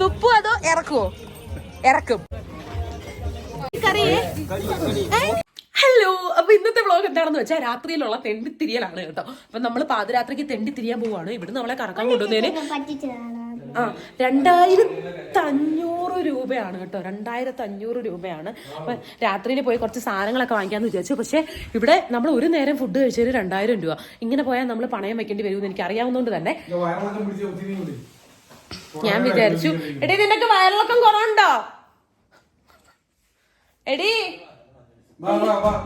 തുപ്പു അതോ ഇറക്കുവോ? ഇറക്കും. ഹലോ അപ്പൊ ഇന്നത്തെ വ്ളോഗ് എന്താണെന്ന് വെച്ചാൽ രാത്രിയിലുള്ള തെണ്ടിത്തിരിയലാണ് കേട്ടോ. അപ്പൊ നമ്മൾ പാതിരാത്രിക്ക് തെണ്ടിത്തിരിയാൻ പോവാണ്. ഇവിടുന്ന് നമ്മളെ കറക്കാൻ കൊണ്ടുവന്നതിന് ആ രണ്ടായിരത്തി അഞ്ഞൂറ് രൂപയാണ് കേട്ടോ. രണ്ടായിരത്തി അഞ്ഞൂറ് രൂപയാണ്. അപ്പൊ രാത്രിയിൽ പോയി കുറച്ച് സാധനങ്ങളൊക്കെ വാങ്ങിക്കാന്ന് വിചാരിച്ചു. പക്ഷെ ഇവിടെ നമ്മൾ ഒരു നേരം ഫുഡ് കഴിച്ചാൽ രണ്ടായിരം രൂപ. ഇങ്ങനെ പോയാൽ നമ്മൾ പണയം വെക്കേണ്ടി വരുമെന്ന് എനിക്ക് അറിയാവുന്നതുകൊണ്ട് തന്നെ ഞാൻ വിചാരിച്ചു എടി നിനക്ക് വയറിളക്കം കുറവുണ്ടോ? എടി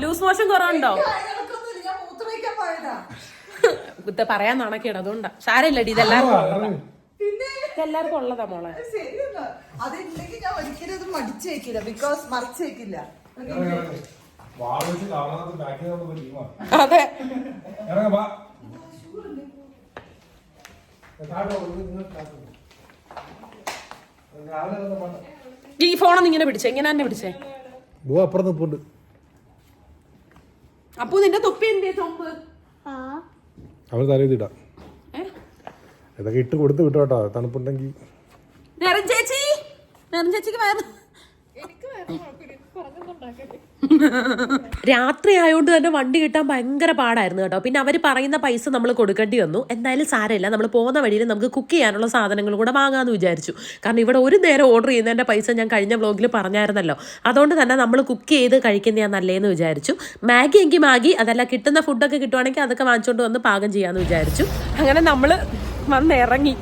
ലൂസ് മോഷൻ കുറവുണ്ടോ? പറയാൻ നാണക്കേട്. അതുകൊണ്ടാ. സാരമില്ലടി ഇതെല്ലാവർക്കും ഇതെല്ലാവർക്കും ഉള്ളതാ മോളെ. അതില്ലെങ്കിൽ ഞാൻ ഒരിക്കലും ഇത് മടിച്ചു വെക്കില്ല. ബിക്കോസ് മറിച്ചു വെക്കില്ല. അതെ. ഈ ഫോണൊന്നും ഇങ്ങനെ പിടിച്ചേ ഇങ്ങനെ തന്നെ പിടിച്ചേ. അപ്പുറം നിപ്പുണ്ട്. അപ്പൊ നിന്റെ തൊപ്പി എന്തേ തൊമ്പ് അവർ തലയിലിടാം ഏ? ഇതൊക്കെ ഇട്ട് കൊടുത്ത് വിട്ടോ കേട്ടോ. തണുപ്പുണ്ടെങ്കിൽ ചേച്ചി ചേച്ചി. നെറം ചേച്ചിക്ക് വയറ് രാത്രി ആയതുകൊണ്ട് തന്നെ വണ്ടി കിട്ടാൻ ഭയങ്കര പാടായിരുന്നു കേട്ടോ. പിന്നെ അവർ പറയുന്ന പൈസ നമ്മൾ കൊടുക്കേണ്ടി വന്നു. എന്തായാലും സാരമില്ല. നമ്മൾ പോകുന്ന വഴിയിൽ നമുക്ക് കുക്ക് ചെയ്യാനുള്ള സാധനങ്ങൾ കൂടെ വാങ്ങാമെന്ന് വിചാരിച്ചു. കാരണം ഇവിടെ ഒരു നേരം ഓർഡർ ചെയ്യുന്നതിന്റെ പൈസ ഞാൻ കഴിഞ്ഞ വ്ലോഗിൽ പറഞ്ഞായിരുന്നല്ലോ. അതുകൊണ്ട് തന്നെ നമ്മൾ കുക്ക് ചെയ്ത് കഴിക്കുന്നതാണ് നല്ലതെന്ന് വിചാരിച്ചു. മാഗി എങ്കിൽ മാഗി അതല്ല കിട്ടുന്ന ഫുഡൊക്കെ കിട്ടുവാണെങ്കിൽ അതൊക്കെ വാങ്ങിച്ചുകൊണ്ട് വന്ന് പാകം ചെയ്യാമെന്ന് വിചാരിച്ചു. അങ്ങനെ നമ്മൾ വന്നിറങ്ങി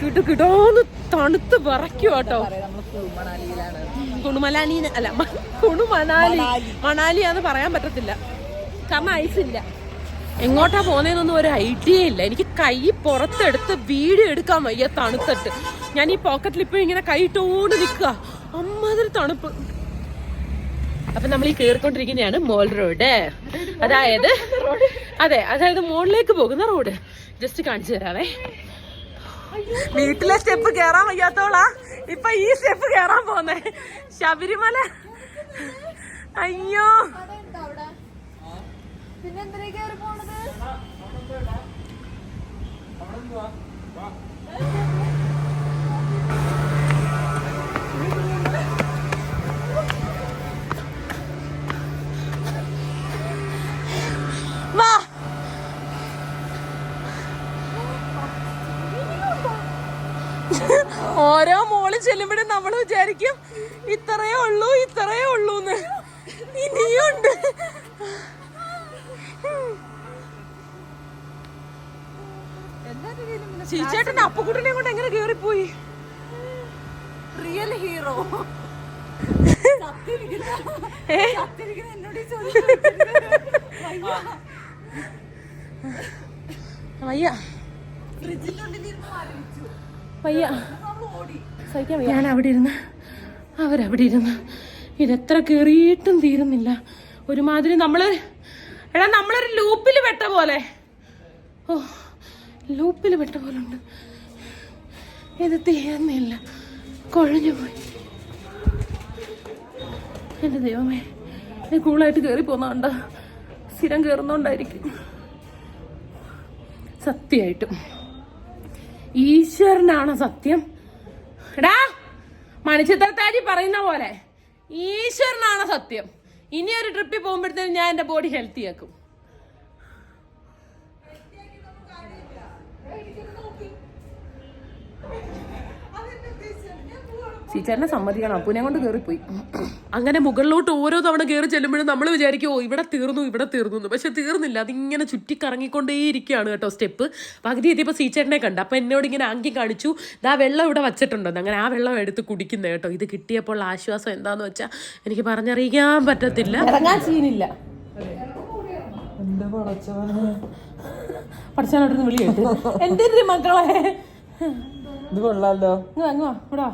കിട്ടു കിടോന്ന് തണുത്ത് വിറയ്ക്കും കേട്ടോ. കുണുമലാനി അല്ല കുണുമനാലി. മണാലി എന്ന് പറയാൻ പറ്റത്തില്ല. കാരണം ഐസില്ല എങ്ങോട്ടാ പോന്നേന്നൊന്നും ഒരു ഐഡിയ ഇല്ല. എനിക്ക് കൈ പുറത്തെടുത്ത് വീഡിയോ എടുക്കാൻ വയ്യ തണുത്തിട്ട്. ഞാൻ ഈ പോക്കറ്റിൽ ഇപ്പോഴും ഇങ്ങനെ കൈ ഇട്ടോണ്ട് നിൽക്കുക അമ്മാതിരി തണുപ്പ്. അപ്പൊ നമ്മൾ ഈ കേറിക്കൊണ്ടിരിക്കുന്നതാണ് മോൾ റോഡ് അതായത് അതെ അതായത് മോളിലേക്ക് പോകുന്ന റോഡ് ജസ്റ്റ് കാണിച്ചു തരാവേ. വീട്ടിലെ സ്റ്റെപ്പ് കേറാൻ വയ്യാത്തോളാ. ഇപ്പൊ ഈ സ്റ്റെപ്പ് കേറാൻ പോന്നെ. ശബരിമല. അയ്യോ. പിന്നെ എന്തിനാ കയറി പോണത്? ഓരോ മോൾ ചെല്ലുമ്പോഴും നമ്മൾ വിചാരിക്കും ഇത്രയേ ഉള്ളൂ ഇത്രയേ ഉള്ളൂ ഇനിയുണ്ട്. ചീച്ചേട്ടൻ അപ്പുക്കുട്ടനെ കൊണ്ട് എങ്ങനെ കേറിപ്പോയി? റിയൽ ഹീറോ വയ്യ. വയ്യ. ഞാൻ അവിടെ ഇരുന്ന് അവരവിടെ ഇരുന്ന് ഇതെത്ര കയറിയിട്ടും തീരുന്നില്ല. ഒരുമാതിരി നമ്മൾ എടാ നമ്മളൊരു ലൂപ്പിൽ പെട്ട പോലെ. ഓ ലൂപ്പിൽ പെട്ട പോലെ ഉണ്ട്. ഇത് തീരുന്നില്ല കുഴഞ്ഞു പോയി. എന്റെ ദൈവമേ ഇത് കൂളായിട്ട് കയറി പോന്നോണ്ട സ്ഥിരം കയറുന്നോണ്ടായിരിക്കും സത്യമായിട്ടും. ഈശ്വരനാണ് സത്യം? എടാ മണിച്ചിത്രത്താജി പറയുന്ന പോലെ ഈശ്വരനാണ് സത്യം. ഇനി ഒരു ട്രിപ്പിൽ പോകുമ്പോഴത്തേനും ഞാൻ എന്റെ ബോഡി ഹെൽത്തി ആക്കും. ടീച്ചറിനെ സമ്മതിക്കണം. അപ്പുനെ കൊണ്ട് കയറിപ്പോയി അങ്ങനെ മുകളിലോട്ട് ഓരോ തവണ കയറി ചെല്ലുമ്പോഴും നമ്മൾ വിചാരിക്കും ഓ ഇവിടെ തീർന്നു ഇവിടെ തീർന്നു. എന്ന്. പക്ഷെ തീർന്നില്ല. അതിങ്ങനെ ചുറ്റിക്കറങ്ങിക്കൊണ്ടേയിരിക്കുകയാണ് കേട്ടോ സ്റ്റെപ്പ്. പകുതി എത്തിയപ്പോൾ സീച്ചേട്ടനെ കണ്ട്. അപ്പം എന്നോട് ഇങ്ങനെ ആംഗ്യം കാണിച്ചു ഇതാ വെള്ളം ഇവിടെ വച്ചിട്ടുണ്ടെന്ന് അങ്ങനെ ആ വെള്ളം എടുത്ത് കുടിക്കുന്നത് കേട്ടോ. ഇത് കിട്ടിയപ്പോൾ ആശ്വാസം എന്താന്ന് വെച്ചാൽ എനിക്ക് പറഞ്ഞറിയിക്കാൻ പറ്റത്തില്ല. ഇറങ്ങാൻ സീനില്ല. പഠിച്ചാലോട്ട് വിളി കേട്ടു എന്റെ മക്കളെ? ഇത് കൊള്ളാലോ. ഇവിടെ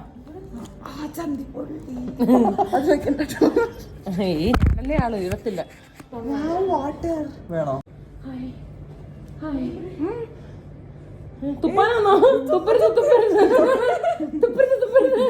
ഏയ് ഞാനല്ലേ ആൾ ഇടത്തില്ല വാട്ടർ വേണോ? തുപ്പാനാണോ തുപ്പരുത് തുപ്പരുത്. തുപ്പരുത് തുപ്പരുത്.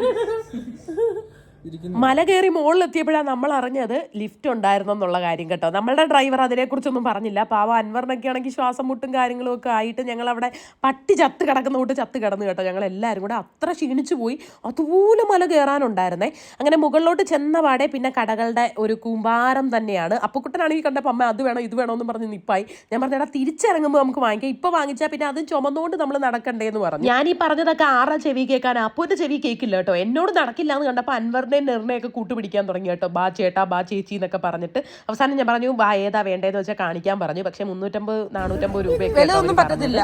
മല കയറി മുകളിലെത്തിയപ്പോഴാണ് നമ്മൾ അറിഞ്ഞത് ലിഫ്റ്റ് ഉണ്ടായിരുന്നു എന്നുള്ള കാര്യം കേട്ടോ. നമ്മളുടെ ഡ്രൈവർ അതിനെക്കുറിച്ചൊന്നും പറഞ്ഞില്ല. പാവം അൻവറിനൊക്കെ ആണെങ്കിൽ ശ്വാസം മുട്ടും കാര്യങ്ങളും ഒക്കെ ആയിട്ട് ഞങ്ങൾ അവിടെ പട്ടി ചത്ത് കിടക്കുന്ന കൂട്ട് ചത്ത് കിടന്നു കേട്ടോ. ഞങ്ങൾ എല്ലാവരും കൂടെ അത്ര ക്ഷീണിച്ചു പോയി. അതുപോലെ മല കയറാനുണ്ടായിരുന്നേ. അങ്ങനെ മുകളിലോട്ട് ചെന്ന പാടെ പിന്നെ കടകളുടെ ഒരു കൂമ്പാരം തന്നെയാണ്. അപ്പുക്കുട്ടനാണെങ്കിൽ കണ്ടപ്പോൾ അമ്മ അത് വേണം ഇത് വേണമെന്ന് പറഞ്ഞ് നിപ്പായി. ഞാൻ പറഞ്ഞാൽ തിരിച്ചിറങ്ങുമ്പോൾ നമുക്ക് വാങ്ങിക്കാം. ഇപ്പോൾ വാങ്ങിച്ചാൽ പിന്നെ അതും ചുമന്നുകൊണ്ട് നമ്മൾ നടക്കണ്ടേ എന്ന് പറഞ്ഞു. ഞാൻ ഈ പറഞ്ഞതൊക്കെ ആറാ ചെവി കേൾക്കാൻ? അപ്പൂന്റെ ചെവി കേൾക്കില്ല കേട്ടോ. എന്നോട് നടക്കില്ല എന്ന് കണ്ടപ്പോൾ അൻവറിന്റെയും നിർണയൊക്കെ കൂട്ടുപിടിക്കാൻ തുടങ്ങി കേട്ടോ. ബാ ചേട്ടാ ബാ ചേച്ചി എന്നൊക്കെ പറഞ്ഞിട്ട് അവസാനം ഞാൻ പറഞ്ഞു ബാ ഏതാ വേണ്ടതെന്ന് വെച്ചാൽ കാണിക്കാൻ പറഞ്ഞു. പക്ഷെ മുന്നൂറ്റമ്പത് നാനൂറ്റമ്പത് രൂപയൊക്കെ പറ്റത്തില്ല.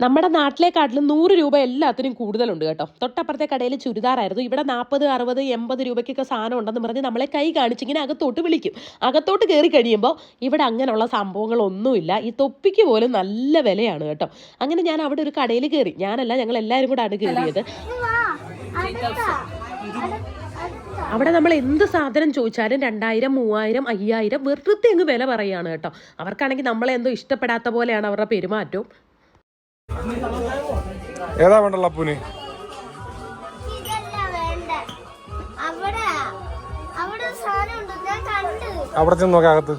നമ്മുടെ നാട്ടിലേക്കാട്ടിലും നൂറ് രൂപ എല്ലാത്തിനും കൂടുതലുണ്ട് കേട്ടോ. തൊട്ടപ്പുറത്തെ കടയിൽ ചുരിദാറായിരുന്നു. ഇവിടെ നാൽപ്പത് അറുപത് എൺപത് രൂപയ്ക്കൊക്കെ സാധനം ഉണ്ടെന്ന് പറഞ്ഞ് നമ്മളെ കൈ കാണിച്ചിങ്ങനെ അകത്തോട്ട് വിളിക്കും. അകത്തോട്ട് കയറി കഴിയുമ്പോൾ ഇവിടെ അങ്ങനെയുള്ള സംഭവങ്ങളൊന്നുമില്ല. ഈ തൊപ്പിക്ക് പോലും നല്ല വിലയാണ് കേട്ടോ. അങ്ങനെ ഞാൻ അവിടെ ഒരു കടയിൽ കയറി ഞാനല്ല ഞങ്ങൾ എല്ലാവരും കൂടെ ആണ് കയറിയത് അവിടെ നമ്മൾ എന്ത് സാധനം ചോദിച്ചാലും രണ്ടായിരം മൂവായിരം അയ്യായിരം വെറുതെ അങ്ങ് വില പറയുകയാണ് കേട്ടോ. അവർക്കാണെങ്കിൽ നമ്മളെ എന്തോ ഇഷ്ടപ്പെടാത്ത പോലെയാണ് അവരുടെ പെരുമാറ്റവും. ഏതാ വേണ്ടല്ലോ അപ്പൂന് ഇതല്ല വേണ്ട. അവിടെ അവിടെ സാധനം ഉണ്ട് ഞാൻ കണ്ട്. അവിടെ ചെന്ന് നോക്കാം അകത്ത്.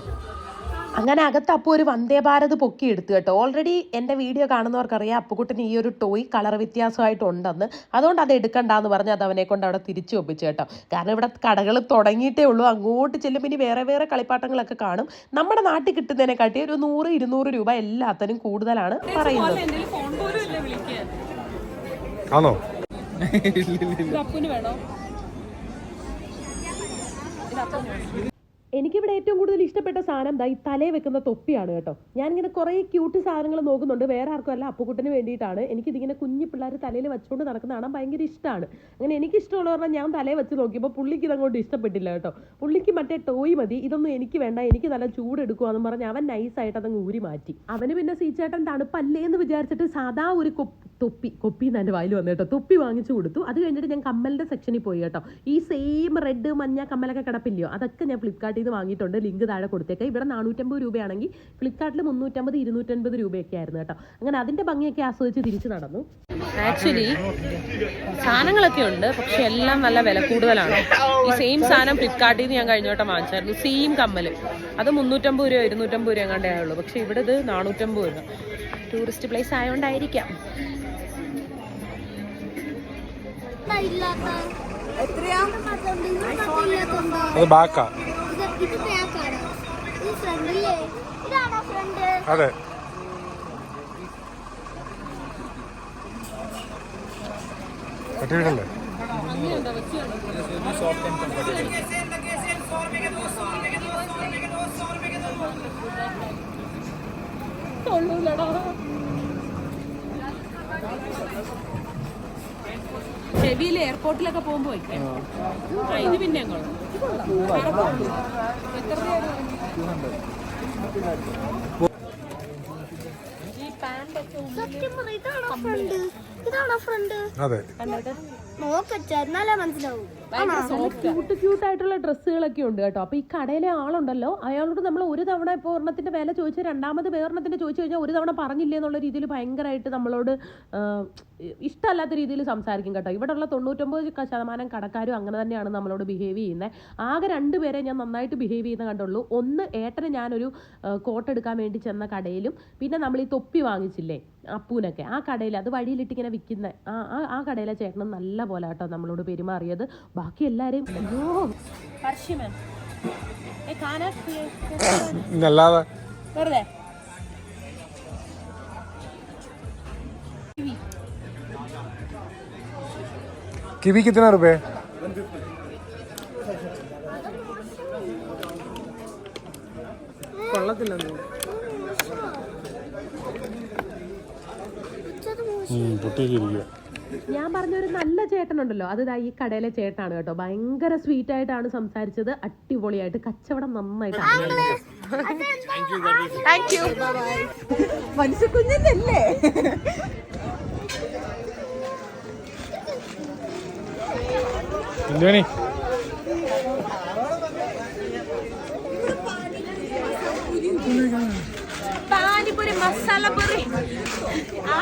അങ്ങനെ അകത്ത് അപ്പോൾ ഒരു വന്ദേ ഭാരത് പൊക്കി എടുത്തു കേട്ടോ. ഓൾറെഡി എന്റെ വീഡിയോ കാണുന്നവർക്കറിയാം അപ്പുക്കുട്ടന് ഈ ഒരു ടോയ് കളർ വ്യത്യാസമായിട്ടുണ്ടെന്ന്. അതുകൊണ്ട് അത് എടുക്കണ്ടെന്ന് പറഞ്ഞ് അത് അവനെ കൊണ്ട് അവിടെ തിരിച്ചു ഒപ്പിച്ചു കേട്ടോ. കാരണം ഇവിടെ കടകൾ തുടങ്ങിയിട്ടേ ഉള്ളൂ. അങ്ങോട്ട് ചെല്ലുമ്പോൾ ഇനി വേറെ വേറെ കളിപ്പാട്ടങ്ങളൊക്കെ കാണും. നമ്മുടെ നാട്ടിൽ കിട്ടുന്നതിനെക്കാട്ടി ഒരു നൂറ് ഇരുന്നൂറ് രൂപ എല്ലാത്തിനും കൂടുതലാണ് പറയുന്നത്. ആണോ? എനിക്കിവിടെ ഏറ്റവും കൂടുതൽ ഇഷ്ടപ്പെട്ട സാധനം ദാ ഈ തലേ വെക്കുന്ന തൊപ്പിയാണ് കേട്ടോ. ഞാൻ ഇങ്ങനെ കുറേ ക്യൂട്ട് സാധനങ്ങൾ നോക്കുന്നുണ്ട്. വേറെ ആർക്കും അല്ല അപ്പുക്കുട്ടന് വേണ്ടിയിട്ടാണ്. എനിക്കിതിങ്ങനെ കുഞ്ഞു പിള്ളേർ തലയിൽ വെച്ചുകൊണ്ട് നടക്കുന്ന കാണാൻ ഭയങ്കര ഇഷ്ടമാണ് അങ്ങനെ എനിക്ക് ഇഷ്ടമുള്ള പറഞ്ഞാൽ ഞാൻ തലേ വെച്ച് നോക്കിയപ്പോൾ പുള്ളിക്ക് ഇതങ്ങോട്ട് ഇഷ്ടപ്പെട്ടില്ല കേട്ടോ. പുള്ളിക്ക് മറ്റേ ടോയ് മതി. ഇതൊന്നും എനിക്ക് വേണ്ട. എനിക്ക് നല്ല ചൂടെടുക്കുവാന്ന് പറഞ്ഞ് അവൻ നൈസായിട്ട് അതങ്ങ് ഊരി മാറ്റി. അവന് പിന്നെ സീച്ചേട്ടൻ തണുപ്പല്ലേ എന്ന് വിചാരിച്ചിട്ട് സാധാ ഒരു തൊപ്പി കൊപ്പി എന്ന് എന്റെ വായിൽ വന്നു കേട്ടോ. തൊപ്പി വാങ്ങിച്ചു കൊടുത്തു. അത് കഴിഞ്ഞിട്ട് ഞാൻ കമ്മലിന്റെ സെക്ഷനിൽ പോയി കേട്ടോ. ഈ സെയിം റെഡ് മഞ്ഞ കമ്മലൊക്കെ കിടപ്പില്ലയോ? അതൊക്കെ ഞാൻ ഫ്ലിപ്കാർട്ടിൽ നിന്ന് വാങ്ങിയിട്ടുണ്ട്. ലിങ്ക് താഴെ കൊടുത്തേക്കാം. ഇവിടെ നാനൂറ്റമ്പത് രൂപയാണെങ്കിൽ ഫ്ലിപ്കാർട്ടിൽ മുന്നൂറ്റമ്പത് ഇരുന്നൂറ്റൻപത് രൂപയൊക്കെ ആയിരുന്നു കേട്ടോ. അങ്ങനെ അതിന്റെ ഭംഗിയൊക്കെ ആസ്വദിച്ച് തിരിച്ചു നടന്നു. ആക്ച്വലി സാധനങ്ങളൊക്കെ ഉണ്ട് പക്ഷെ എല്ലാം നല്ല വില കൂടുതലാണ്. ഈ സെയിം സാധനം ഫ്ലിപ്കാർട്ടിൽ നിന്ന് ഞാൻ കഴിഞ്ഞ വട്ടം വാങ്ങിച്ചായിരുന്നു. സെയിം കമ്മൽ അത് മുന്നൂറ്റമ്പത് രൂപ ഇരുന്നൂറ്റമ്പത് രൂപ എങ്ങാണ്ടേ ആയുള്ളൂ. പക്ഷെ ഇവിടെ ഇത് നാനൂറ്റമ്പത് രൂപ. ടൂറിസ്റ്റ് പ്ലേസ് ആയതുകൊണ്ടായിരിക്കാം അത് ബാക്കാ. ഇത് ഇത് ബാക്കാണ് ഇത് ഫ്രണ്ട് ഇല്ലേ ഇതാണോ ഫ്രണ്ട് അതെ കട്ടിയിടല്ലേ ചെവിയിൽ എയർപോർട്ടിലൊക്കെ പോകുമ്പോ വയ്ക്കാം. ആ, ഇത് പിന്നെ ഇതാണോ ഫ്രണ്ട് ഇതാണോ ഫ്രണ്ട് അതെ. നോക്കച്ച എന്നാലേ മനസ്സിലാവും. ക്യൂട്ട് ക്യൂട്ട് ആയിട്ടുള്ള ഡ്രസ്സുകളൊക്കെ ഉണ്ട് കേട്ടോ. അപ്പൊ ഈ കടയിലെ ആളുണ്ടല്ലോ അയാളോട് നമ്മൾ ഒരു തവണ ഇപ്പോൾ ഒരെണ്ണത്തിന്റെ വില ചോദിച്ച രണ്ടാമത് വേറെണ്ണത്തിന്റെ ചോദിച്ചു കഴിഞ്ഞാൽ ഒരു തവണ പറഞ്ഞില്ലേ എന്നുള്ള രീതിയിൽ ഭയങ്കരമായിട്ട് നമ്മളോട് ഇഷ്ടമല്ലാത്ത രീതിയിൽ സംസാരിക്കും കേട്ടോ. ഇവിടെ ഉള്ള തൊണ്ണൂറ്റൊമ്പത് ശതമാനം കടക്കാരും അങ്ങനെ തന്നെയാണ് നമ്മളോട് ബിഹേവ് ചെയ്യുന്നത് ആകെ രണ്ട് പേരെ ഞാൻ നന്നായിട്ട് ബിഹേവ് ചെയ്യുന്ന കണ്ടുള്ളൂ. ഒന്ന് ഏട്ടന് ഞാനൊരു കോട്ട് എടുക്കാൻ വേണ്ടി ചെന്ന കടയിലും പിന്നെ നമ്മൾ ഈ തൊപ്പി വാങ്ങിച്ചില്ലേ അപ്പൂനൊക്കെ. ആ കടയിൽ അത് വഴിയിലിട്ട് ഇങ്ങനെ വിൽക്കുന്ന ആ- ആ കടയിലെ ചേട്ടനും നല്ല പോലെ കേട്ടോ നമ്മളോട് പെരുമാറിയത്. ബാക്കി എല്ലാരെയും അയ്യോ. പിന്നല്ലാതെ വെറുതെ. റുപേ പൊട്ടിയിരിക്കുക ഞാൻ പറഞ്ഞ ഒരു നല്ല ചേട്ടനുണ്ടല്ലോ. അത് ദാ ഈ കടയിലെ ചേട്ടാണ് കേട്ടോ. ഭയങ്കര സ്വീറ്റ് ആയിട്ടാണ് സംസാരിച്ചത്. അടിപൊളിയായിട്ട് കച്ചവടം നന്നായിട്ട് താങ്ക് യു മനുഷ്യക്കുഞ്ഞല്ലേ ഇല്ലേണി പാൻ മസാല പൊരി ആ?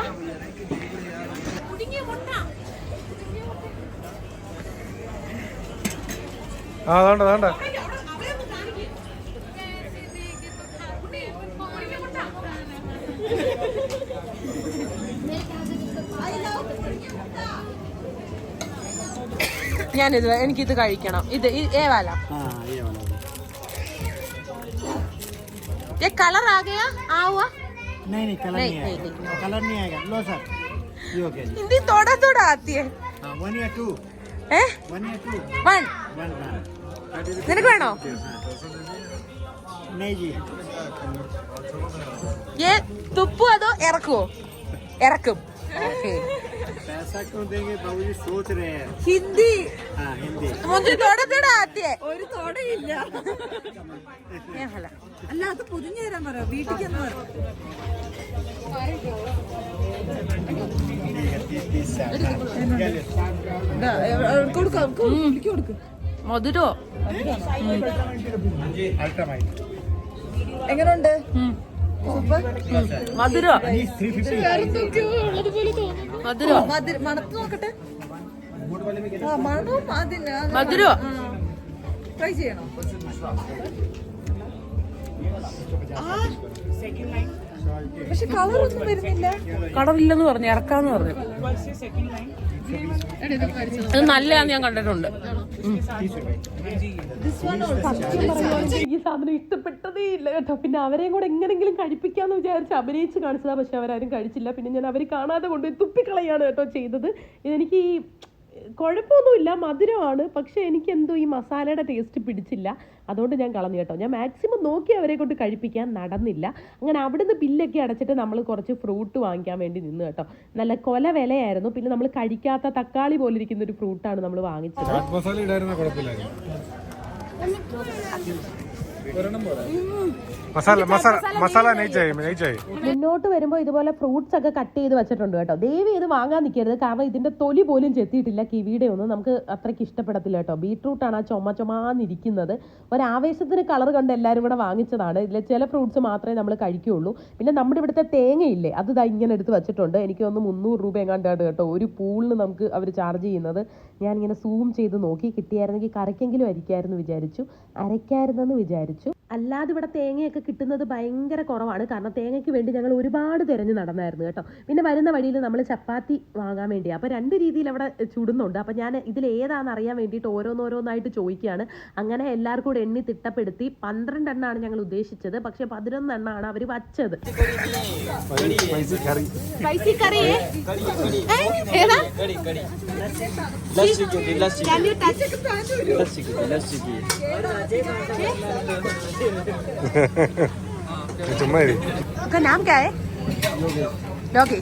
ആ അതാണ്ട അതാണ്ട ഞാനിത് എനിക്കിത് കഴിക്കണം ഇത് ഇ- ഏ വാല हाँ ये वाला ये कलर आ गया आ हुआ नहीं नहीं कलर नहीं, नहीं, नहीं, आएगा नहीं, कलर नहीं आएगा लो सर ये ओके हिंदी थोड़ा थोड़ा आती है हाँ वन या टू ഏ वन या टू വൺ वन हाँ നിനക്ക് വേണോ ഏ തുപ്പു അതോ ഇറക്കുവോ ഇറക്കും ഹിന്ദി അല്ല അത് പൊതിഞ്ഞു തരാൻ പറയാം വീട്ടിൽ എന്ന് പറയാം കൊടുക്കാം കൊടുക്കും മധുര എങ്ങനുണ്ട്? മധുര. മധുര മണത്ത് നോക്കട്ടെ. മധുരോ. മധുര ട്രൈ ചെയ്യണം? പക്ഷെ കളറൊന്നും വരുന്നില്ല. കളറില്ലെന്ന് പറഞ്ഞു ഇറക്കാന്ന് പറഞ്ഞു. അത് നല്ലതാന്ന് ഞാൻ കണ്ടിട്ടുണ്ട്. ഈ സാധനം ഇഷ്ടപ്പെട്ടതേ ഇല്ല കേട്ടോ. പിന്നെ അവരെയും കൂടെ എങ്ങനെങ്കിലും കഴിപ്പിക്കാന്ന് വിചാരിച്ച് അഭിനയിച്ച് കാണിച്ചതാ പക്ഷെ അവരാരും കഴിച്ചില്ല. പിന്നെ ഞാൻ അവർ കാണാതെ കൊണ്ട് തുപ്പിക്കളയാണ് കേട്ടോ ചെയ്തത്. ഇതെനിക്ക് ഈ കുഴപ്പമൊന്നുമില്ല മധുരമാണ്. പക്ഷെ എനിക്ക് എന്തോ ഈ മസാലയുടെ ടേസ്റ്റ് പിടിച്ചില്ല. അതുകൊണ്ട് ഞാൻ കളഞ്ഞു കേട്ടോ. ഞാൻ മാക്സിമം നോക്കി അവരെ കൊണ്ട് കഴിപ്പിക്കാൻ നടന്നില്ല. അങ്ങനെ അവിടുന്ന് ബില്ലൊക്കെ അടച്ചിട്ട് നമ്മൾ കുറച്ച് ഫ്രൂട്ട് വാങ്ങിക്കാൻ വേണ്ടി നിന്ന് കേട്ടോ. നല്ല കൊല വിലയായിരുന്നു. പിന്നെ നമ്മൾ കഴിക്കാത്ത തക്കാളി പോലെ ഇരിക്കുന്ന ഒരു ഫ്രൂട്ടാണ് നമ്മൾ വാങ്ങിച്ചത്. മസാല മസാല മസാല മുന്നോട്ട് വരുമ്പോൾ ഇതുപോലെ ഫ്രൂട്ട്സ് ഒക്കെ കട്ട് ചെയ്ത് വെച്ചിട്ടുണ്ട് കേട്ടോ. ദേവി ഇത് വാങ്ങാൻ നിൽക്കരുത് കാരണം ഇതിന്റെ തൊലി പോലും ചെത്തിയിട്ടില്ല കിവിയുടെ ഒന്നും. നമുക്ക് അത്രയ്ക്ക് ഇഷ്ടപ്പെടത്തില്ല കേട്ടോ. ആണ് ആ ചുമ ചുമാന്നിരിക്കുന്നത്. ഒരാവേശത്തിന് കളർ കണ്ട് എല്ലാവരും കൂടെ വാങ്ങിച്ചതാണ്. ഇതിൽ ചില ഫ്രൂട്ട്സ് മാത്രമേ നമ്മൾ കഴിക്കുകയുള്ളൂ. പിന്നെ നമ്മുടെ ഇവിടുത്തെ തേങ്ങയില്ലേ അത് ഇതാ ഇങ്ങനെ എടുത്ത് വെച്ചിട്ടുണ്ട്. എനിക്ക് ഒന്ന് മുന്നൂറ് രൂപ എങ്ങാണ്ടാണ് കേട്ടോ ഒരു പൂളിന് നമുക്ക് അവർ ചാർജ് ചെയ്യുന്നത്. ഞാനിങ്ങനെ സൂം ചെയ്ത് നോക്കി. കിട്ടിയായിരുന്നെങ്കിൽ കറയ്ക്കെങ്കിലും അരിക്കായിരുന്നു വിചാരിച്ചു. അരയ്ക്കായിരുന്നെന്ന് വിചാരിച്ചു. അല്ലാതെ ഇവിടെ തേങ്ങയൊക്കെ കിട്ടുന്നത് ഭയങ്കര കുറവാണ്. കാരണം തേങ്ങയ്ക്ക് വേണ്ടി ഞങ്ങൾ ഒരുപാട് തിരഞ്ഞു നടന്നായിരുന്നു കേട്ടോ. പിന്നെ വരുന്ന വഴിയിൽ നമ്മൾ ചപ്പാത്തി വാങ്ങാൻ വേണ്ടി അപ്പോൾ രണ്ട് രീതിയിൽ അവിടെ ചുടുന്നുണ്ട്. അപ്പോൾ ഞാൻ ഇതിൽ ഏതാണെന്ന് അറിയാൻ വേണ്ടിയിട്ട് ഓരോന്നോരോന്നായിട്ട് ചോദിക്കുകയാണ്. അങ്ങനെ എല്ലാവർക്കും കൂടെ എണ്ണി തിട്ടപ്പെടുത്തി പന്ത്രണ്ട് എണ്ണമാണ് ഞങ്ങൾ ഉദ്ദേശിച്ചത്. പക്ഷേ പതിനൊന്ന് എണ്ണമാണ് അവർ വച്ചത്. Spicy curry? ഏതാ? Can you touch? 정말 그 남게 여기 여기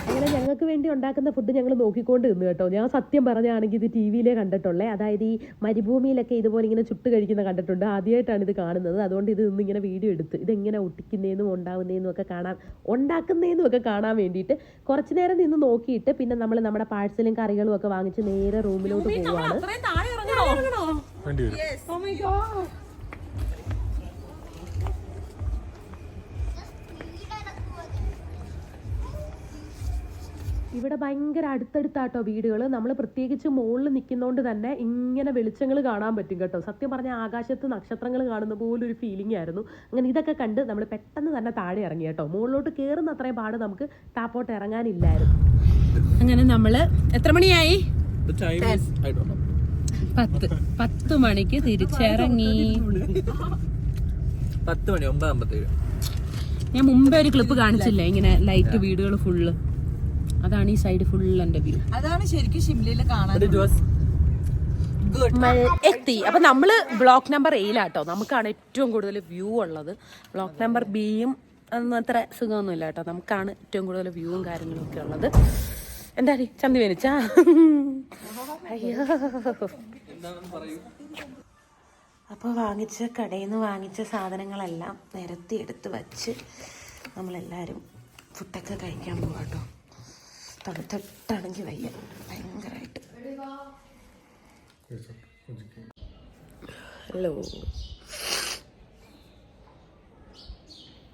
അങ്ങനെ ഞങ്ങൾക്ക് വേണ്ടി ഉണ്ടാക്കുന്ന ഫുഡ് ഞങ്ങൾ നോക്കിക്കൊണ്ട് നിന്ന് കേട്ടോ. ഞാൻ സത്യം പറഞ്ഞാണെങ്കിൽ ഇത് ടി വിയിലേ കണ്ടിട്ടുള്ളേ. അതായത് ഈ മരുഭൂമിയിലൊക്കെ ഇതുപോലെ ഇങ്ങനെ ചുട്ട് കഴിക്കുന്ന കണ്ടിട്ടുണ്ട്. ആദ്യമായിട്ടാണ് ഇത് കാണുന്നത്. അതുകൊണ്ട് ഇത് ഇന്ന് ഇങ്ങനെ വീഡിയോ എടുത്ത് ഇതെങ്ങനെ ഒട്ടിക്കുന്നതെന്നും ഉണ്ടാവുന്നതെന്നും ഒക്കെ കാണാൻ ഉണ്ടാക്കുന്നതെന്നും ഒക്കെ കാണാൻ വേണ്ടിയിട്ട് കുറച്ച് നേരം നിന്ന് നോക്കിയിട്ട് പിന്നെ നമ്മൾ നമ്മുടെ പാഴ്സലും കറികളും ഒക്കെ വാങ്ങിച്ച് നേരെ റൂമിലോട്ട് പോവുകയാണ് ഇവിടെ ഭയങ്കര അടുത്തടുത്താട്ടോ വീടുകൾ നമ്മൾ പ്രത്യേകിച്ച് മുകളിൽ നിൽക്കുന്നതുകൊണ്ട് തന്നെ ഇങ്ങനെ വെളിച്ചങ്ങൾ കാണാൻ പറ്റും കേട്ടോ. സത്യം പറഞ്ഞാൽ ആകാശത്ത് നക്ഷത്രങ്ങൾ കാണുന്ന പോലെ ഒരു ഫീലിംഗ് ആയിരുന്നു. അങ്ങനെ ഇതൊക്കെ കണ്ട് നമ്മൾ പെട്ടെന്ന് തന്നെ താഴെ ഇറങ്ങി കേട്ടോ. മുകളിലോട്ട് കയറുന്ന അത്രയും പാട് നമുക്ക് താപ്പോട്ട് ഇറങ്ങാനില്ലായിരുന്നു. അങ്ങനെ നമ്മൾ എത്ര മണിയായി. പത്ത്. പത്ത് മണിക്ക് തിരിച്ചിറങ്ങി. പത്ത് മണി ഒമ്പത് ഞാൻ മുമ്പേ ഒരു ക്ലിപ്പ് കാണിച്ചില്ലേ? ഇങ്ങനെ ലൈറ്റ് വീടുകൾ ഫുള്ള് അതാണ് ഈ സൈഡ് ഫുൾ എന്റെ വ്യൂ അതാണ് ശരിക്കും ഷിംലയിൽ കാണാൻ നമ്മൾ എത്തി. അപ്പൊ നമ്മൾ ബ്ലോക്ക് നമ്പർ എയിലാട്ടോ നമുക്കാണ് ഏറ്റവും കൂടുതൽ വ്യൂ ഉള്ളത്. ബ്ലോക്ക് നമ്പർ ബിയും അതൊന്നും അത്ര സുഖമൊന്നുമില്ല കേട്ടോ നമുക്കാണ് ഏറ്റവും കൂടുതൽ വ്യൂവും കാര്യങ്ങളും ഒക്കെ ഉള്ളത്. എന്താ ചന്തി വേനിച്ചാ അയ്യോ. അപ്പോൾ വാങ്ങിച്ച കടയിൽ നിന്ന് വാങ്ങിച്ച സാധനങ്ങളെല്ലാം നിരത്തി എടുത്ത് വച്ച് നമ്മളെല്ലാരും ഫുഡൊക്കെ കഴിക്കാൻ പോകാം കേട്ടോ തണുത്തിട്ടാണെങ്കിൽ വയ്യ. ഭയങ്കരമായിട്ട് ഹലോ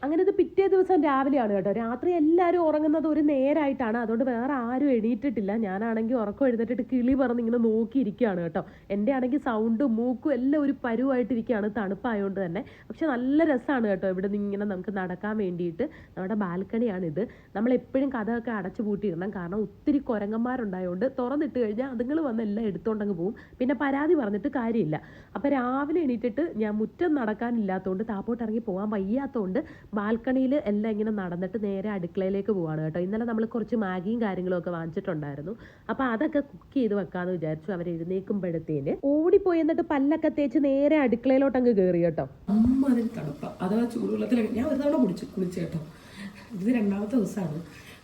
അങ്ങനെ ഇത് പിറ്റേ ദിവസം രാവിലെയാണ് കേട്ടോ. രാത്രി എല്ലാവരും ഉറങ്ങുന്നത് ഒരു നേരമായിട്ടാണ് അതുകൊണ്ട് വേറെ ആരും എണീറ്റിട്ടില്ല. ഞാനാണെങ്കിൽ ഉറക്കം എഴുന്നേറ്റിട്ട് കിളി പറഞ്ഞ് ഇങ്ങനെ നോക്കിയിരിക്കുകയാണ് കേട്ടോ. എന്റെ ആണെങ്കിൽ സൗണ്ടും മൂക്കും എല്ലാം ഒരു പരുവായിട്ടിരിക്കുകയാണ്. തണുപ്പായതുകൊണ്ട് തന്നെ. പക്ഷെ നല്ല രസമാണ് കേട്ടോ ഇവിടെ നിന്ന് ഇങ്ങനെ നമുക്ക് നടക്കാൻ വേണ്ടിയിട്ട്. നമ്മുടെ ബാൽക്കണിയാണിത്. നമ്മൾ എപ്പോഴും കഥയൊക്കെ അടച്ചു പൂട്ടിയിടണം. കാരണം ഒത്തിരി കുരങ്ങന്മാരുണ്ടായതുകൊണ്ട് തുറന്നിട്ട് കഴിഞ്ഞാൽ അതുങ്ങൾ വന്ന് എല്ലാം എടുത്തോണ്ടങ്ങ് പോകും പിന്നെ പരാതി പറഞ്ഞിട്ട് കാര്യമില്ല. അപ്പോൾ രാവിലെ എണീറ്റിട്ട് ഞാൻ മുറ്റം നടക്കാനില്ലാത്തതുകൊണ്ട് താപ്പോട്ട് ഇറങ്ങി പോകാൻ വയ്യാത്തതുകൊണ്ട് ബാൽക്കണിയിൽ എല്ലാം ഇങ്ങനെ നടന്നിട്ട് നേരെ അടുക്കളയിലേക്ക് പോവാണ് കേട്ടോ. ഇന്നലെ നമ്മൾ കുറച്ച് മാഗിയും കാര്യങ്ങളൊക്കെ വാങ്ങിച്ചിട്ടുണ്ടായിരുന്നു. അപ്പോൾ അതൊക്കെ കുക്ക് ചെയ്ത് വെക്കാമെന്ന് വിചാരിച്ചു അവർ എഴുന്നേക്കുമ്പോഴത്തേന് ഓടിപ്പോയി എന്നിട്ട് പല്ലൊക്കെ തേച്ച് നേരെ അടുക്കളയിലോട്ട് അങ്ങ് കയറി കേട്ടോ. അമ്മ അതിന് തണുപ്പ. അഥവാ ഞാൻ ഒരു തവണ കുടിച്ചു കുളിച്ചു ഇത് രണ്ടാമത്തെ ദിവസമാണ്.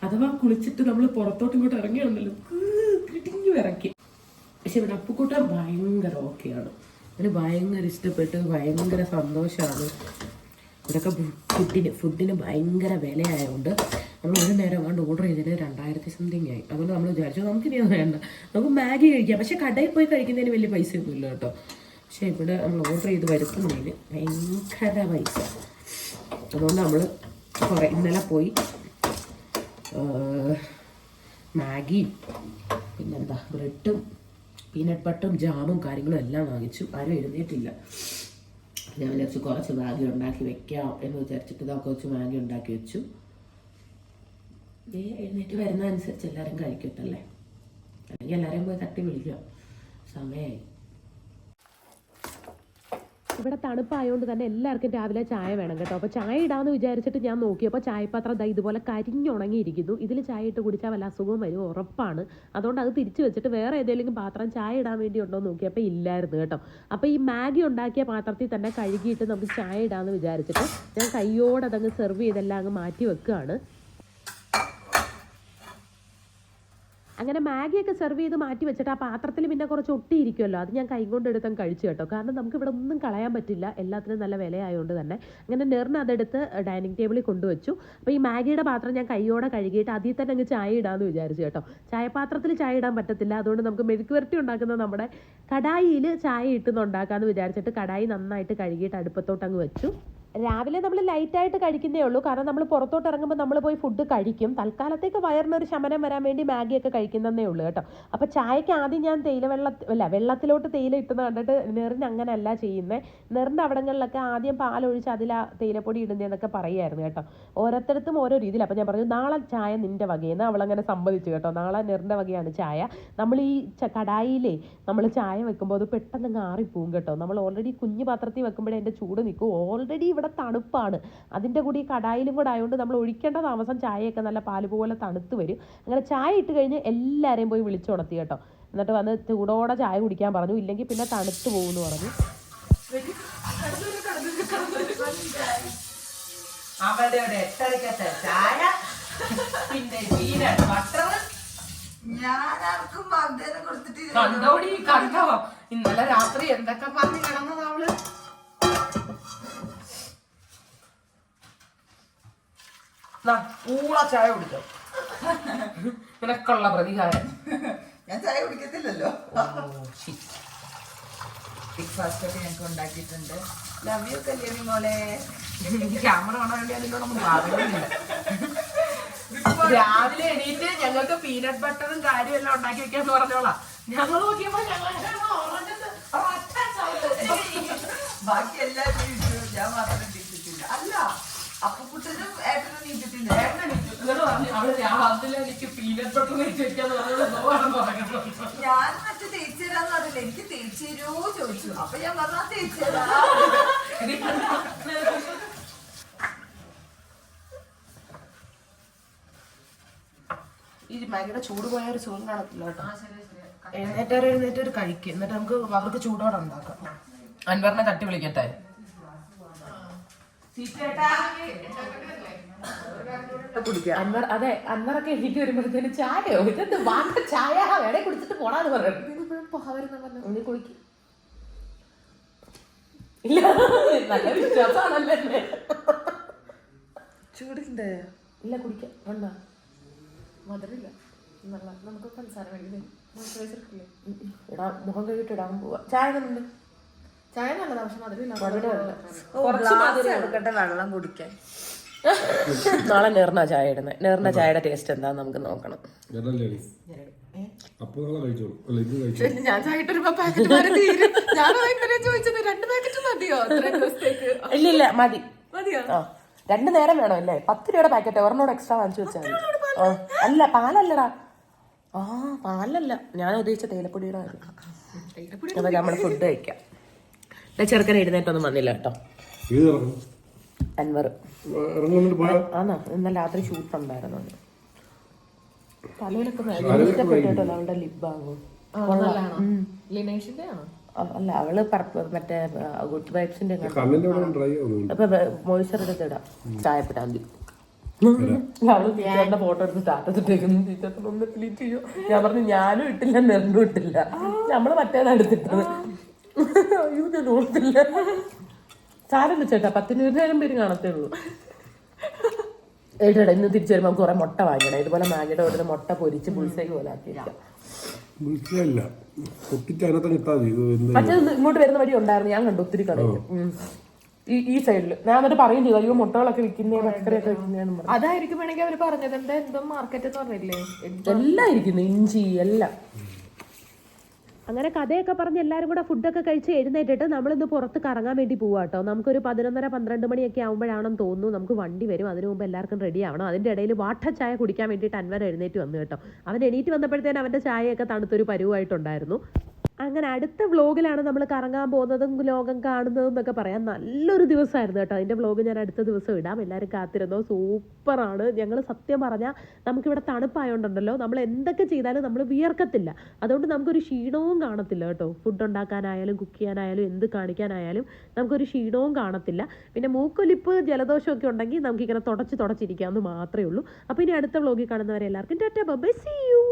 അഥവാ കുളിച്ചിട്ട് നമ്മൾ പുറത്തോട്ട് ഇങ്ങോട്ട് ഇറങ്ങിയാണല്ലോ. കിട്ടിഞ്ഞു ഇറക്കി. പക്ഷെ ഇവിടെ അപ്പുക്കൂട്ടം ഭയങ്കര ഓക്കെയാണ് അവന് ഭയങ്കര ഇഷ്ടപ്പെട്ട് ഭയങ്കര സന്തോഷമാണ്. ഇവിടെയൊക്കെ ഫുഡിന് ഫുഡിന് ഭയങ്കര വിലയായതുകൊണ്ട് നമ്മൾ ഒരു നേരം കണ്ട് ഓർഡർ ചെയ്തതിന് രണ്ടായിരത്തി സംതിങ് ആയി. അതുകൊണ്ട് നമ്മൾ വിചാരിച്ചു നമുക്കിനി അത് വേണ്ട. നമുക്ക് മാഗി കഴിക്കാം. പക്ഷേ കടയിൽ പോയി കഴിക്കുന്നതിന് വലിയ പൈസ ഒന്നുമില്ല കേട്ടോ. പക്ഷെ ഇവിടെ നമ്മൾ ഓർഡർ ചെയ്ത് വരുത്തുന്നതിന് ഭയങ്കര പൈസ. അതുകൊണ്ട് നമ്മൾ കുറേ ഇന്നലെ പോയി മാഗി പിന്നെന്താ ബ്രെഡും പീനട്ട് ബട്ടറും ജാമും കാര്യങ്ങളും എല്ലാം വാങ്ങിച്ചു. ആരും എഴുന്നേറ്റില്ല. ഞാൻ വിചാരിച്ചു കുറച്ച് മാഗി ഉണ്ടാക്കി വെക്കാം എന്ന് വിചാരിച്ചിട്ട് ഇതാ കുറച്ച് മാഗി ഉണ്ടാക്കി വെച്ചു. ദേ എഴുന്നേറ്റ് വരുന്ന അനുസരിച്ച് എല്ലാവരും കഴിക്കട്ടല്ലേ അല്ലെങ്കിൽ എല്ലാവരെയും പോയി തട്ടി വിളിക്കാം. സമയമായി ഇവിടെ തണുപ്പായതുകൊണ്ട് തന്നെ എല്ലാവർക്കും രാവിലെ ചായ വേണം കേട്ടോ. അപ്പോൾ ചായ ഇടാന്ന് വിചാരിച്ചിട്ട് ഞാൻ നോക്കിയപ്പോൾ ചായപാത്രം ദാ ഇതുപോലെ കരിഞ്ഞുണങ്ങിയിരിക്കുന്നു. ഇതിൽ ചായ ഇട്ട് കുടിച്ചാൽ വല്ല അസുഖവും വരും ഉറപ്പാണ്. അതുകൊണ്ട് അത് തിരിച്ചു വെച്ചിട്ട് വേറെ ഏതെങ്കിലും പാത്രം ചായ ഇടാൻ വേണ്ടി ഉണ്ടോ എന്ന് നോക്കിയപ്പോൾ ഇല്ലായിരുന്നു കേട്ടോ. അപ്പോൾ ഈ മാഗി ഉണ്ടാക്കിയ പാത്രത്തിൽ തന്നെ കഴുകിയിട്ട് നമുക്ക് ചായ ഇടാമെന്ന് വിചാരിച്ചിട്ട് ഞാൻ കയ്യോടെ അതങ്ങ് സെർവ് ചെയ്തെല്ലാം അങ്ങ് മാറ്റി വെക്കുകയാണ്. അങ്ങനെ മാഗിയൊക്കെ സെർവ് ചെയ്ത് മാറ്റി വെച്ചിട്ട് ആ പാത്രത്തിൽ പിന്നെ കുറച്ച് ഒട്ടിയിരിക്കുമല്ലോ അത് ഞാൻ കൈകൊണ്ട് എടുത്തും കഴിച്ചു കേട്ടോ. കാരണം നമുക്ക് ഇവിടെ ഒന്നും കളയാൻ പറ്റില്ല. എല്ലാത്തിനും നല്ല വിലയായതുകൊണ്ട് തന്നെ. അങ്ങനെ നെറിന് അതെടുത്ത് ഡൈനിങ് ടേബിളിൽ കൊണ്ടുവച്ചു. അപ്പോൾ ഈ മാഗിയുടെ പാത്രം ഞാൻ കൈയോടെ കഴുകിയിട്ട് അതിൽ തന്നെ അങ്ങ് ചായ ഇടാമെന്ന് വിചാരിച്ചു കേട്ടോ. ചായപാത്രത്തിൽ ചായ ഇടാൻ പറ്റത്തില്ല. അതുകൊണ്ട് നമുക്ക് മെഴുക്ക് വരട്ടി ഉണ്ടാക്കുന്ന നമ്മുടെ കടായിയിൽ ചായ ഇട്ടുന്നുണ്ടാക്കാമെന്ന് വിചാരിച്ചിട്ട് കടായി നന്നായിട്ട് കഴുകിയിട്ട് അടുപ്പത്തോട്ട് അങ്ങ് വെച്ചു. രാവിലെ നമ്മൾ ലൈറ്റായിട്ട് കഴിക്കുന്നേ ഉള്ളൂ. കാരണം നമ്മൾ പുറത്തോട്ട് ഇറങ്ങുമ്പോൾ നമ്മൾ പോയി ഫുഡ് കഴിക്കും. തൽക്കാലത്തേക്ക് വയറിനൊരു ശമനം വരാൻ വേണ്ടി മാഗിയൊക്കെ കഴിക്കുന്നതേ ഉള്ളൂ കേട്ടോ. അപ്പോൾ ചായക്ക് ആദ്യം ഞാൻ തേയില വെള്ളം അല്ല വെള്ളത്തിലോട്ട് തേയില ഇട്ടുന്ന കണ്ടിട്ട് നെറിന് അങ്ങനെയല്ല ചെയ്യുന്നത് നെറിന്റെ അവിടങ്ങളിലൊക്കെ ആദ്യം പാലൊഴിച്ച് അതിൽ ആ തേയിലപ്പൊടി ഇടുന്നതെന്നൊക്കെ പറയുമായിരുന്നു കേട്ടോ. ഓരോരുത്തരത്തും ഓരോ രീതിയിൽ അപ്പോൾ ഞാൻ പറഞ്ഞു നാളെ ചായ നിന്റെ വകയെന്ന് അവളങ്ങനെ സമ്മതിച്ചു കേട്ടോ. നാളെ നെറിന്റെ വകയാണ് ചായ. നമ്മൾ ഈ കടായിലേ നമ്മൾ ചായ വെക്കുമ്പോൾ അത് പെട്ടെന്ന് ആറിപ്പോവും കേട്ടോ. നമ്മൾ ഓൾറെഡി കുഞ്ഞു പാത്രത്തിൽ വെക്കുമ്പോഴേ എന്റെ ചൂട് നിൽക്കും. ഓൾറെഡി തണുപ്പാണ്. അതിന്റെ കൂടി ഈ കടായിലും കൂടെ ആയതുകൊണ്ട് നമ്മൾ ഒഴിക്കേണ്ട താമസം ചായയൊക്കെ നല്ല പാൽ പോലെ തണുത്ത് വരും. അങ്ങനെ ചായ ഇട്ട് കഴിഞ്ഞ് എല്ലാവരെയും പോയി വിളിച്ചുണർത്തി കേട്ടോ. എന്നിട്ട് വന്ന് ചൂടോടെ ചായ കുടിക്കാൻ പറഞ്ഞു. ഇല്ലെങ്കിൽ പിന്നെ തണുത്ത് പോകുമെന്ന് പറഞ്ഞു. അവരുടെ എട്ടരക്കത്തെ ചായ പിന്നെ പീനട്ട് ബട്ടർ കണ്ടോടി കണ്ടോ. ഇന്നലെ രാത്രി എന്തൊക്കെ പറഞ്ഞ് കിടന്നത് അവൾ? പൂള ചായ കുടിക്കാം നിനക്കുള്ള പ്രതികാരം. ഞാൻ ചായ കുടിക്കത്തില്ലല്ലോ. ബ്രേക്ക്ഫാസ്റ്റ് ഒക്കെ ഞങ്ങൾക്ക് ഉണ്ടാക്കിയിട്ടുണ്ട്. ലവ് യു കല്യാണി മോളെ? ക്യാമറ കാണാൻ വേണ്ടി അതിനോടൊന്നും പറയുന്നില്ല രാവിലെ എണീറ്റ് ഞങ്ങൾക്ക് പീനട്ട് ബട്ടറും കാര്യം എല്ലാം ഉണ്ടാക്കി വെക്കാന്ന് പറഞ്ഞോളാം. ഞങ്ങൾ നോക്കിയപ്പോ ഞങ്ങൾ. ബാക്കി എല്ലാവരും ഞാൻ മാത്രം അല്ല അപ്പുക്കുട്ടനും ഏട്ടനും ഞാൻ മറ്റു തേച്ച് തരാന്ന് പറഞ്ഞില്ല. എനിക്ക് തേച്ച് തരുമോ ചോദിച്ചു. അപ്പൊ ഞാൻ പറഞ്ഞാ തേച്ച് തരാ. ഈ മകയുടെ ചൂട് പോയ ഒരു സുഖം കാണത്തില്ല കേട്ടോ. എഴുന്നേറ്റ് എഴുന്നേറ്റവർ കഴിക്കും. എന്നിട്ട് നമുക്ക് അവർക്ക് ചൂടോടെ ഉണ്ടാക്കാം. അൻവറിനെ തട്ടി വിളിക്കട്ടെ. അൻവർ അതെ അന്നറൊക്കെ എനിക്ക് വരുമ്പോഴത്തേന് ചായയോ? ഇതെന്ത് വാണ്ട ചായ? വേണേ കുടിച്ചിട്ട് പോണാന്ന് പറയുന്നത് നീ കുളിക്ക്. ഇല്ല നല്ല വിശ്വാസമാണല്ലേ എന്നെ. ഇല്ല കുടിക്കാം. വേണ്ട. മധുരമില്ല. നല്ല നമുക്ക് പഞ്ചസാര വേണ്ടി മോയ്സ്ചറൈസർ ഇല്ലേ ഇടാ. മുഖം കഴുകിട്ട് ഇടാൻ പോവാ. ചായ തന്നെ ചായ നല്ലതാ പക്ഷെ മധുരമില്ല. കുറച്ച് എടുക്കട്ടെ വെള്ളം കുടിക്കാൻ. നാളെ നേർന്ന ചായ ഇടുന്നത് നേർന്ന ചായയുടെ ടേസ്റ്റ് എന്താന്ന് നമുക്ക് നോക്കണം. അപ്പൊ നാളെ കഴിച്ചോളൂ. അല്ല ഇത് ഞാൻ ചായ ഇട്ടൊരുമ്പോ പാക്കറ്റ് തീരും. ഞാൻ ഇന്നലെ ചോദിച്ചത് രണ്ട് പാക്കറ്റ് മതിയോ? അത്രയും ദിവസത്തേക്ക്? ഇല്ല ഇല്ല മതി. മതിയോ? ആ രണ്ട് നേരം വേണം അല്ലേ? പത്ത് രൂപയുടെ പാക്കറ്റ് ഒരെണ്ണോട് എക്സ്ട്രാ വാങ്ങിച്ചു വെച്ചാൽ മതി. അല്ല പാലല്ലടാ. ആ പാലല്ല. ഞാൻ ഉദ്ദേശിച്ച തേയിലപ്പൊടിയുടെ. അപ്പൊ നമ്മൾ ഫുഡ് കഴിക്കാം. ചെറുക്കനെ ചെറുക്കൻ എഴുന്നേറ്റൊന്നും വന്നില്ല കേട്ടോ. അൻവർ. ആണോ? ഇന്നലെ രാത്രി ഷൂട്ട് ഉണ്ടായിരുന്നു തലയിലൊക്കെ ഭയങ്കര ഇഷ്ടപ്പെട്ടു കേട്ടോ അവളുടെ ലിബാകും അല്ല അവൾ മറ്റേ ഗുഡ് വൈബ്സിന്റെ മോയിസ്ചർ എടുത്ത് ഇടാം. ചായപ്പെടാന്തി അവൾ ടീച്ചറിന്റെ ഫോട്ടോ എടുത്ത് സ്റ്റാറ്റസ് ഇട്ടേക്കുന്നു. ഡിലീറ്റ് ചെയ്യോ? ഞാൻ പറഞ്ഞു ഞാനും ഇട്ടില്ല നെറിനും ഇട്ടില്ല. നമ്മൾ മറ്റേതാണ് എടുത്തിട്ടത്. അയ്യോ ഞാൻ ഓർത്തില്ല. സാരല്ല ചേട്ടാ പത്തിനൂറായിരം പേര് കാണത്തേ ഉള്ളൂ ഏട്ടാ ഇന്ന് തിരിച്ചു വരുമ്പോൾ കുറെ മുട്ട വാങ്ങണം ഇതുപോലെ മാഗിയുടെ ഓരോ മുട്ട പൊരിച്ച് പുളിസേക്ക് പോലെ ആക്കിയിരിക്കാം. ഇട്ടാ മതി. ഇങ്ങോട്ട് വരുന്ന വഴി ഉണ്ടായിരുന്നു. ഞാൻ കണ്ടു ഒത്തിരി കടയിൽ. ഈ ഈ സൈഡിൽ ഞാൻ എന്നിട്ട് പറയും ചെയ്തു അയ്യോ മുട്ടകളൊക്കെ വിൽക്കുന്നേ പച്ചക്കറിയൊക്കെ അതായിരിക്കും വേണമെങ്കിൽ അവർ പറഞ്ഞത്. എന്താ എന്തോ മാർക്കറ്റ് എന്ന് പറഞ്ഞില്ലേ? എല്ലാം ഇരിക്കുന്നു. ഇഞ്ചി എല്ലാം. അങ്ങനെ കഥയൊക്കെ പറഞ്ഞ് എല്ലാവരും കൂടെ ഫുഡൊക്കെ കഴിച്ച് എഴുന്നേറ്റിട്ട് നമ്മളിന്ന് പുറത്ത് കറങ്ങാൻ വേണ്ടി പോവാ കേട്ടോ നമുക്കൊരു പതിനൊന്നര പന്ത്രണ്ട് മണിയൊക്കെ ആകുമ്പോഴാണെന്ന് തോന്നുന്നു. നമുക്ക് വണ്ടി വരും. അതിനു മുമ്പ് എല്ലാവർക്കും റെഡി ആവണം. അതിന്റെ ഇടയിൽ വാട്ട ചായ കുടിക്കാൻ വേണ്ടിയിട്ട് അൻവർ എഴുന്നേറ്റ് വന്നു കേട്ടോ. അവൻ എണീറ്റ് വന്നപ്പോഴത്തേന് അവന്റെ ചായയൊക്കെ തണുത്തൊരു പരുവായിട്ടുണ്ടായിരുന്നു. അങ്ങനെ അടുത്ത വ്ലോഗിലാണ് നമ്മൾ കറങ്ങാൻ പോകുന്നതും ലോകം കാണുന്നതും എന്നൊക്കെ പറയാം. നല്ലൊരു ദിവസമായിരുന്നു കേട്ടോ. അതിന്റെ വ്ലോഗ് ഞാൻ അടുത്ത ദിവസം ഇടാം. എല്ലാവരും കാത്തിരുന്നോ? സൂപ്പറാണ്. ഞങ്ങൾ സത്യം പറഞ്ഞാൽ നമുക്കിവിടെ തണുപ്പായോണ്ടുണ്ടല്ലോ. നമ്മൾ എന്തൊക്കെ ചെയ്താലും നമ്മൾ വിയർക്കത്തില്ല. അതുകൊണ്ട് നമുക്കൊരു ക്ഷീണവും കാണത്തില്ല കേട്ടോ. ഫുഡ് ഉണ്ടാക്കാനായാലും കുക്ക് ചെയ്യാനായാലും എന്ത് കാണിക്കാനായാലും നമുക്കൊരു ക്ഷീണവും കാണത്തില്ല. പിന്നെ മൂക്കൊലിപ്പ് ജലദോഷമൊക്കെ ഉണ്ടെങ്കിൽ നമുക്കിങ്ങനെ തുടച്ച് തുടച്ചിരിക്കാമെന്ന് മാത്രമേ ഉള്ളൂ. അപ്പോൾ ഇനി അടുത്ത വ്ലോഗിൽ കാണുന്നവരെ എല്ലാവർക്കും ടാറ്റ ബൈ സി യു!